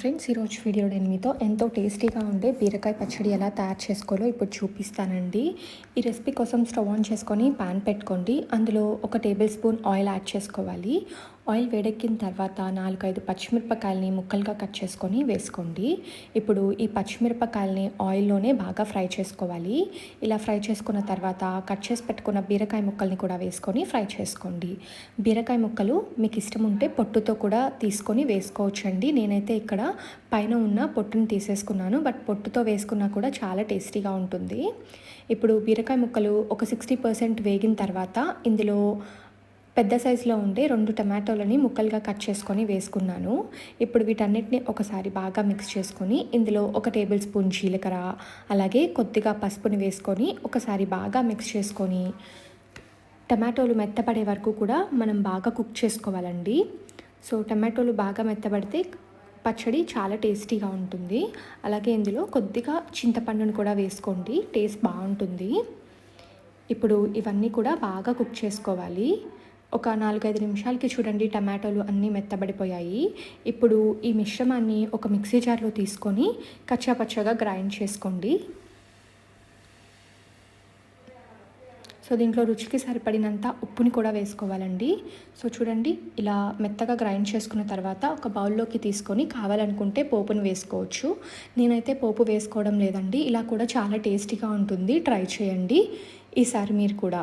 Friends ఈరోజు video నేను మీతో ఎంతో టేస్టీగా ఉండే బీరకాయ పచ్చడి ఎలా తయారు చేసుకోవాలో ఇప్పుడు చూపిస్తానండి. ఈ రెసిపీ కోసం స్టవ్ ఆన్ చేసుకొని పాన్ పెట్టుకోండి. అందులో ఒక టేబుల్ స్పూన్ ఆయిల్ యాడ్ చేసుకోవాలి. ఆయిల్ వేడెక్కిన తర్వాత నాలుగైదు పచ్చిమిరపకాయలని ముక్కలుగా కట్ చేసుకొని వేసుకోండి. ఇప్పుడు ఈ పచ్చిమిరపకాయలని ఆయిల్లోనే బాగా ఫ్రై చేసుకోవాలి. ఇలా ఫ్రై చేసుకున్న తర్వాత కట్ చేసి పెట్టుకున్న బీరకాయ ముక్కల్ని కూడా వేసుకొని ఫ్రై చేసుకోండి. బీరకాయ ముక్కలు మీకు ఇష్టం ఉంటే పొట్టుతో కూడా తీసుకొని వేసుకోవచ్చండి. నేనైతే ఇక్కడ పైన ఉన్న పొట్టుని తీసేసుకున్నాను. బట్ పొట్టుతో వేసుకున్నా కూడా చాలా టేస్టీగా ఉంటుంది. ఇప్పుడు బీరకాయ ముక్కలు ఒక సిక్స్టీ పర్సెంట్ వేగిన తర్వాత ఇందులో పెద్ద సైజులో ఉండే రెండు టమాటోలని ముక్కలుగా కట్ చేసుకొని వేసుకున్నాను. ఇప్పుడు వీటన్నిటిని ఒకసారి బాగా మిక్స్ చేసుకొని ఇందులో ఒక టేబుల్ స్పూన్ జీలకర్ర అలాగే కొద్దిగా పసుపుని వేసుకొని ఒకసారి బాగా మిక్స్ చేసుకొని టమాటోలు మెత్తపడే వరకు కూడా మనం బాగా కుక్ చేసుకోవాలండి. సో టమాటోలు బాగా మెత్తబడితే పచ్చడి చాలా టేస్టీగా ఉంటుంది. అలాగే ఇందులో కొద్దిగా చింతపండును కూడా వేసుకోండి టేస్ట్ బాగుంటుంది. ఇప్పుడు ఇవన్నీ కూడా బాగా కుక్ చేసుకోవాలి. ఒక నాలుగైదు నిమిషాలకి చూడండి టమాటోలు అన్నీ మెత్తబడిపోయాయి. ఇప్పుడు ఈ మిశ్రమాన్ని ఒక మిక్సీ జార్లో తీసుకొని కచ్చాపచ్చగా గ్రైండ్ చేసుకోండి. సో దీంట్లో రుచికి సరిపడినంత ఉప్పుని కూడా వేసుకోవాలండి. సో చూడండి ఇలా మెత్తగా గ్రైండ్ చేసుకున్న తర్వాత ఒక బౌల్లోకి తీసుకొని కావాలనుకుంటే పోపును వేసుకోవచ్చు. నేనైతే పోపు వేసుకోవడం లేదండి ఇలా కూడా చాలా టేస్టీగా ఉంటుంది. ట్రై చేయండి. ఈసారి మీరు కూడా.